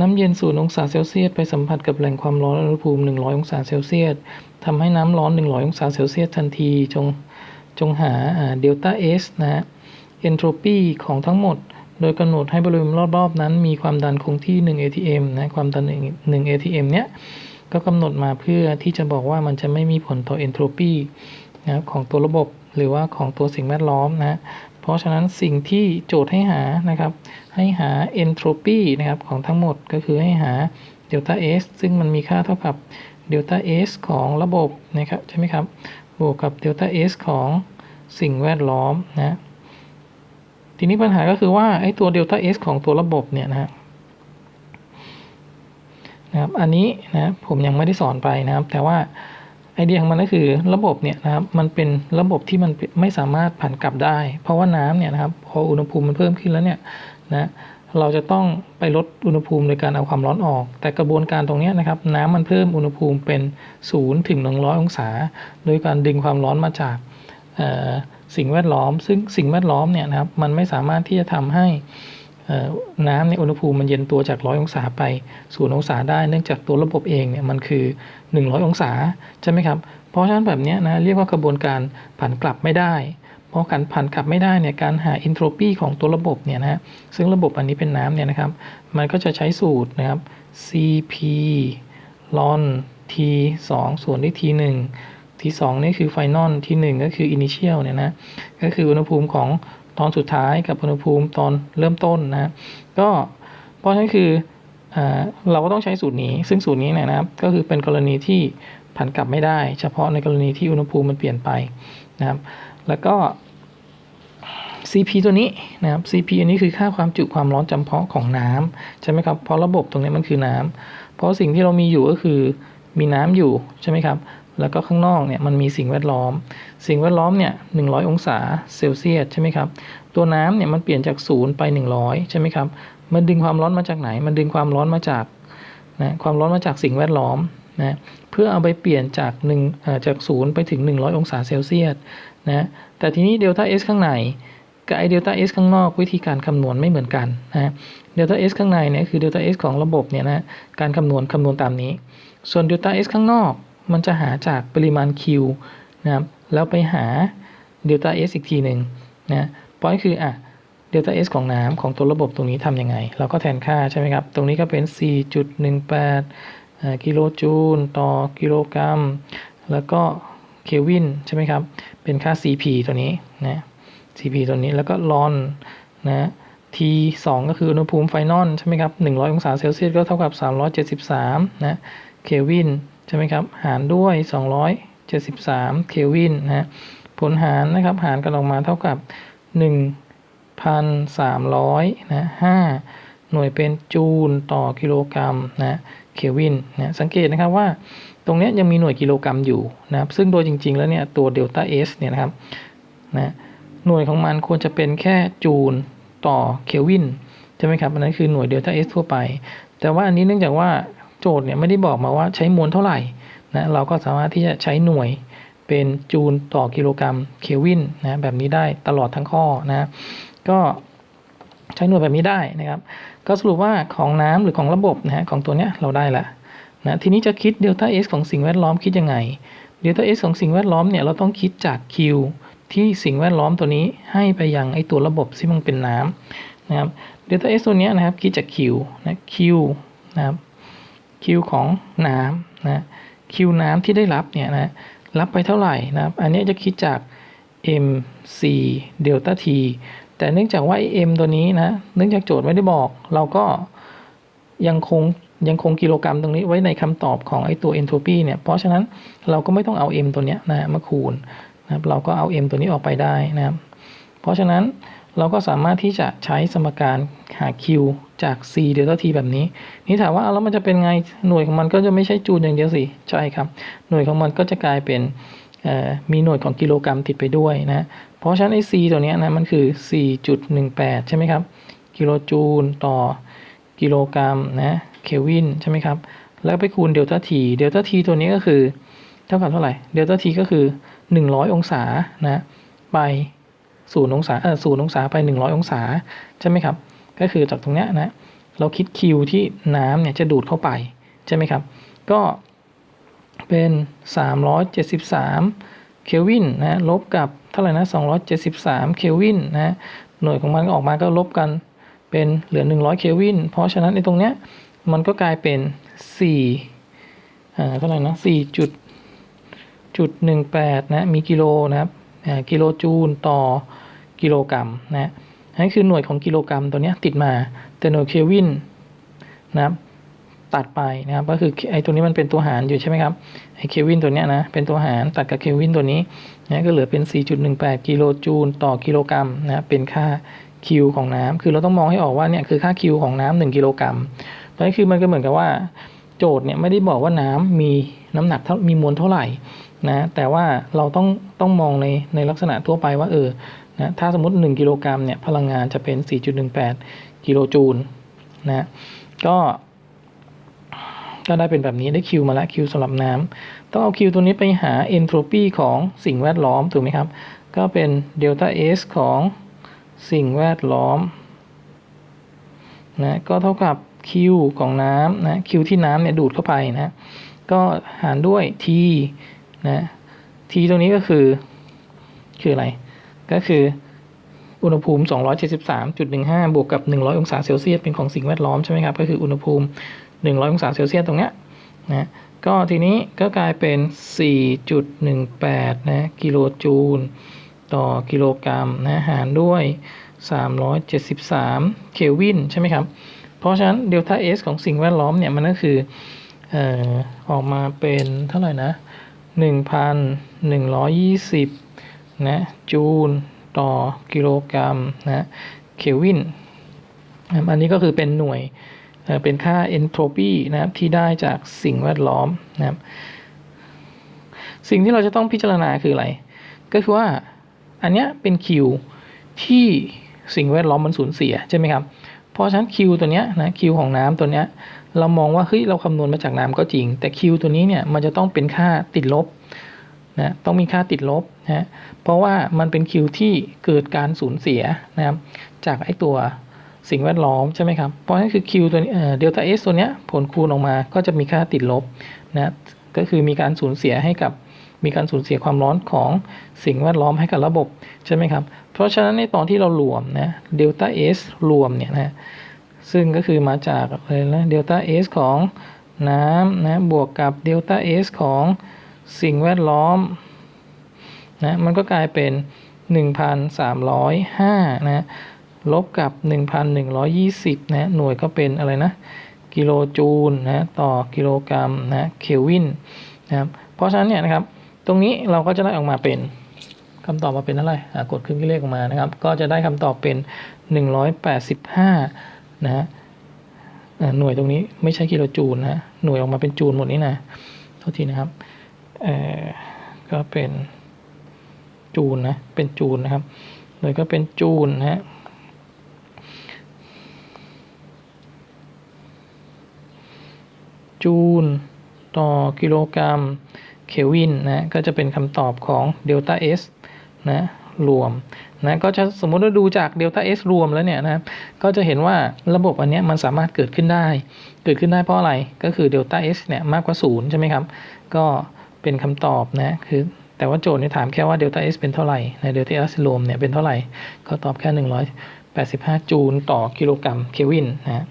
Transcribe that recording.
น้ำเย็น0องศาเซลเซียสไปสัมผัสกับแหล่งความร้อนอุณหภูมิ 100 องศาเซลเซียสทำให้น้ำร้อน 100 องศาเซลเซียสทันที จงจงหาเดลต้าเอสนะฮะเอนโทรปีของทั้งหมด โดยกำหนดให้บริเวณรอบๆ นั้น มีความดันคงที่ 1 atm นะความดัน1 atm เนี้ยก็กำหนดมาเพื่อที่จะบอกว่ามันจะไม่มีผลต่อเอนโทรปีนะของตัวระบบหรือว่าของตัวสิ่งแวดล้อมนะ ราะฉะนั้นสิ่งที่โจทย์ให้หานะครับ ให้หา entropy นะครับของทั้งหมดก็คือให้หา delta S ซึ่งมันมีค่าเท่ากับ delta S ของระบบนะครับใช่ไหมครับ บวกกับ delta S ของสิ่งแวดล้อมนะทีนี้ปัญหาก็คือว่าไอ้ตัว delta S ของตัวระบบเนี่ยนะฮะนะครับ อันนี้นะผมยังไม่ได้สอนไปนะครับ แต่ว่า ไอเดียของมันก็คือระบบเนี่ยนะครับมันเป็นระบบที่มันไม่สามารถผันกลับได้ เพราะว่าน้ำเนี่ยนะครับพออุณหภูมิมันเพิ่มขึ้นแล้วเนี่ยนะเราจะต้องไปลดอุณหภูมิโดยการเอาความร้อนออก แต่กระบวนการตรงนี้นะครับน้ำมันเพิ่มอุณหภูมิเป็น 0 ถึง 100 องศา โดยการดึงความร้อนมาจากสิ่งแวดล้อม ซึ่งสิ่งแวดล้อมเนี่ยนะครับมันไม่สามารถที่จะทำให้ น้ำในอุณหภูมิมันเย็นตัวจาก 100 องศาไป0องศาได้เนื่องจากตัวระบบเองเนี่ยมันคือ 100 องศาใช่ไหมครับ เพราะฉะนั้นแบบนี้นะเรียกว่ากระบวนการผันกลับไม่ได้ เพราะการผันกลับไม่ได้เนี่ยการหา entropy ของตัวระบบเนี่ยนะซึ่งระบบอันนี้เป็นน้ำเนี่ยนะครับ มันก็จะใช้สูตรนะครับ Cp ln T 2ส่วนด้วย T 1 T 2นี่คือ final T 1ก็คือ initial เนี่ยนะ ก็คืออุณหภูมิของ ตอนสุดท้ายกับอุณหภูมิตอนเริ่มต้นนะก็เพราะฉะนั้นคือเราก็ต้องใช้สูตรนี้ ซึ่งสูตรนี้นยนะครับ ก็คือเป็นกรณีที่ผันกลับไม่ได้ เฉพาะในกรณีที่อุณหภูมิมันเปลี่ยนไปนะครับ แล้วก็ CP ตัวนี้นะครับ CP อันนี้คือค่าความจุความร้อนจำเพาะของน้ำใช่ไหมครับ เพราะระบบตรงนี้มันคือน้ำเพราะสิ่งที่เรามีอยู่ก็คือมีน้ำอยู่ใช่ไหมครับ แล้วก็ข้างนอกเนี่ยมันมีสิ่งแวดล้อม สิ่งแวดล้อมเนี่ย100องศาเซลเซียสใช่ไหมครับ ตัวน้ำเนี่ยมันเปลี่ยนจาก0ไป 100 ใช่ไหมครับ มันดึงความร้อนมาจากไหน มันดึงความร้อนมาจากนะความร้อนมาจากสิ่งแวดล้อมนะเพื่อเอาไปเปลี่ยนจาก1อ่าจาก0ไปถึง 100 องศาเซลเซียสนะแต่ทีนี้เดลต้า S ข้างในกับไอเดลต้าเอสข้างนอกวิธีการคำนวณไม่เหมือนกันนะเดลต้าเอสข้างในเนี่ยคือเดลต้าเอสของระบบเนี่ยนะการคำนวณคำนวณตามนี้ ส่วนเดลต้าเอสข้างนอก มันจะหาจากปริมาณ Q นะครับแล้วไปหาเดลต้าเอสอีกทีหนึ่งนะพอยคืออะเดลต้าเอสของน้ำของตัวระบบตรงนี้ทำยังไง เราก็แทนค่าใช่ไหมครับ ตรงนี้ก็เป็น 4.18อ่ากิโลจูลต่อกิโลกรัม แล้วก็เคลวินใช่ไหมครับ เป็นค่า CP ตัวนี้นะ CP ตัวนี้แล้วก็ลอนนะ T 2 ก็คืออุณหภูมิไฟนอลใช่ไหมครับ 100 องศาเซลเซียสก็เท่ากับ 373 นะ เคลวิน ใช่ไหมครับ หารด้วย 273 เคลวินนะผลหารนะครับ หารกันออกมาเท่ากับ 1,300นะ5หน่วยเป็นจูลต่อกิโลกรัมนะเคลวินนะสังเกตนะครับว่าตรงนี้ยังมีหน่วยกิโลกรัมอยู่นะครับซึ่งโดยจริง ๆ แล้วเนี่ยตัวเดลต้า S เนี่ยนะครับนะหน่วยของมันควรจะเป็นแค่จูลต่อเคลวินใช่ไหมครับอันนั้นคือหน่วยเดลต้าเอสทั่วไป แต่ว่าอันนี้เนื่องจากว่า โจทย์เนี่ยไม่ได้บอกมาว่าใช้มวลเท่าไหร่นะเราก็สามารถที่จะใช้หน่วยเป็นจูลต่อกิโลกรัมเคลวินนะแบบนี้ได้ตลอดทั้งข้อนะก็ใช้หน่วยแบบนี้ได้นะครับ ก็สรุปว่าของน้ำหรือของระบบนะฮะของตัวเนี้ยเราได้ละนะทีนี้จะคิดเดลต้าเอสของสิ่งแวดล้อมคิดยังไงเดลต้าเอสของสิ่งแวดล้อมเนี่ยเราต้องคิดจาก Q ที่สิ่งแวดล้อมตัวนี้ให้ไปยังไอตัวระบบที่มันเป็นน้ำนะครับ delta s ตัวเนี้ยนะครับคิดจาก q นะ q นะครับ q ของน้ำนะ q น้ำที่ได้รับเนี่ยนะรับไปเท่าไหร่นะครับ อันนี้จะคิดจาก mc delta t แต่เนื่องจากว่าไอ้ m ตัวนี้นะ เนื่องจากโจทย์ไม่ได้บอก เราก็ยังคงยังคงกิโลกรัมตรงนี้ไว้ในคำตอบของไอ้ตัว entropy เนี่ย เพราะฉะนั้นเราก็ไม่ต้องเอา m ตัวเนี้ยนะมาคูณนะครับ เราก็เอา m ตัวนี้ออกไปได้นะครับ เพราะฉะนั้น เราก็สามารถที่จะใช้สมการหา q จาก c เดลต้า t แบบนี้ นี่ถามว่าเอาแล้วมันจะเป็นไงหน่วยของมันก็จะไม่ใช่จูลอย่างเดียวสิ ใช่ครับ หน่วยของมันก็จะกลายเป็นมีหน่วยของกิโลกรัมติดไปด้วยนะ เพราะฉะนั้นไอ้ c ตัวนี้นะมันคือ 4.18 ใช่ไหมครับ กิโลจูลต่อกิโลกรัมนะเคลวินใช่ไหมครับ แล้วไปคูณเดลต้า t เดลต้า t ตัวนี้ก็คือ เท่ากับเท่าไหร่เดลต้า t ก็คือ 100 องศานะไป ศูนย์องศาเออศูนย์องศาไป 100 องศาใช่ไหมครับ ก็คือจากตรงเนี้ยนะเราคิดคิวที่น้ำเนี่ยจะดูดเข้าไปใช่ไหมครับ ก็เป็น 373 เคลวินนะลบกับเท่าไหร่นะ 273 เคลวินนะหน่วยของมันก็ออกมาก็ลบกันเป็นเหลือ 100 เคลวิน เพราะฉะนั้นในตรงเนี้ยมันก็กลายเป็น4อ่าเท่าไหร่นะ4จุดจุด18นะมีกิโลนะครับ กิโลจูลต่อกิโลกรัมนะนั่นคือหน่วยของกิโลกรัมตัวนี้ติดมาแต่หน่วยเคลวินนะครับตัดไปนะครับก็คือไอ้ตัวนี้มันเป็นตัวหารอยู่ใช่ไหมครับไอ้เคลวินตัวเนี้ยนะเป็นตัวหารตัดกับเคลวินตัวนี้นะก็เหลือเป็น 4.18 กิโลจูลต่อกิโลกรัมนะเป็นค่าคิวของน้ำคือเราต้องมองให้ออกว่าเนี่ยคือค่าคิวของน้ำหนึ่งกิโลกรัมเพราะฉะนั้คือมันก็เหมือนกับว่า โจทย์เนี่ยไม่ได้บอกว่าน้ำมีน้ำหนักเท่ามีมวลเท่าไหร่ นะแต่ว่าเราต้องต้องมองในในลักษณะทั่วไปว่าเออนะถ้าสมมติ 1 กิโลกรัมเนี่ยพลังงานจะเป็น 4.18 กิโลจูลนะก็ก็ได้เป็นแบบนี้ได้คิวมาแล้วคิวสำหรับน้ำต้องเอาคิวตัวนี้ไปหาเอนโทรปีของสิ่งแวดล้อมถูกไหมครับ ก็เป็นเดลต้าเอสของสิ่งแวดล้อมนะก็เท่ากับคิวของน้ำนะคิวที่น้ำเนี่ยดูดเข้าไปนะก็หารด้วย t นะ t ตรงนี้ก็คือ คืออะไร ก็คืออุณหภูมิ 273.15 บวกกับ 100 องศาเซลเซียสเป็นของสิ่งแวดล้อมใช่ไหมครับ ก็คืออุณหภูมิ 100 องศาเซลเซียสตรงเนี้ยนะก็ทีนี้ก็กลายเป็น 4.18 นะกิโลจูล ต่อกิโลกรัมนะหารด้วย 373 เคลวินใช่ไหมครับ เพราะฉะนั้นเดลต้า S ของสิ่งแวดล้อมเนี่ยมันก็คือออออกมาเป็นเท่าไหร่นะ 1,120 นะ จูลต่อกิโลกรัมนะเคลวินอันนี้ก็คือเป็นหน่วยเป็นค่า entropy นะครับที่ได้จากสิ่งแวดล้อมนะครับ สิ่งที่เราจะต้องพิจารณาคืออะไร ก็คือว่าอันเนี้ยเป็นคิวที่สิ่งแวดล้อมมันสูญเสียใช่ไหมครับ เพราะฉะนั้นคิวตัวเนี้ยนะคิวของน้ำตัวเนี้ยเรามองว่าเฮ้ยเราคำนวณมาจากน้ำก็จริง แต่คิวตัวนี้เนี่ยมันจะต้องเป็นค่าติดลบนะต้องมีค่าติดลบนะเพราะว่ามันเป็นคิวที่เกิดการสูญเสียนะครับจากไอตัวสิ่งแวดล้อมใช่ไหมครับ เพราะฉะนั้นคือ Q ตัวนี้เดลต้า S ตัวเนี้ยผลคูณออกมาก็จะมีค่าติดลบนะก็คือมีการสูญเสียให้กับ มีการสูญเสียความร้อนของสิ่งแวดล้อมให้กับระบบใช่ไหมครับ เพราะฉะนั้นในตอนที่เรารวมนะเดลต้า S รวมเนี่ยนะซึ่งก็คือมาจากอะไรนะเดลต้า S ของน้ำนะบวกกับเดลต้า S ของสิ่งแวดล้อมนะมันก็กลายเป็น 1,305นะลบกับ 1,120นะหน่วยก็เป็นอะไรนะกิโลจูลนะต่อกิโลกรัมนะเคลวินนะครับเพราะฉะนั้นเนี่ยนะครับ ตรงนี้เราก็จะได้ออกมาเป็นคำตอบมาเป็นอะไรอะกดเครื่องคิดเลขออกมานะครับ ก็จะได้คำตอบเป็น 185 นะฮะอะหน่วยตรงนี้ไม่ใช่กิโลจูลนะหน่วยออกมาเป็นจูลหมดนี้นะเท่าทีนะครับก็เป็นจูลนะ เป็นจูลนะครับ หน่วยก็เป็นจูลนะฮะจูลต่อกิโลกรัม เควินนะก็จะเป็นคำตอบของเดลต้า S นะรวมนะก็จะสมมติว่าดูจากเดลต้า S รวมแล้วเนี่ยนะก็จะเห็นว่าระบบอันนี้มันสามารถเกิดขึ้นได้ เกิดขึ้นได้เพราะอะไรก็คือเดลต้า S เนี่ยมากกว่าศูนย์ใช่ไหมครับ ก็เป็นคำตอบนะคือแต่ว่าโจทย์เนี่ยถามแค่ว่าเดลต้า S เป็นเท่าไหร่ในเดลต้า S รวมเนี่ยเป็นเท่าไหร่ ก็ตอบแค่ 185 จูลต่อกิโลกรัมเควินนะ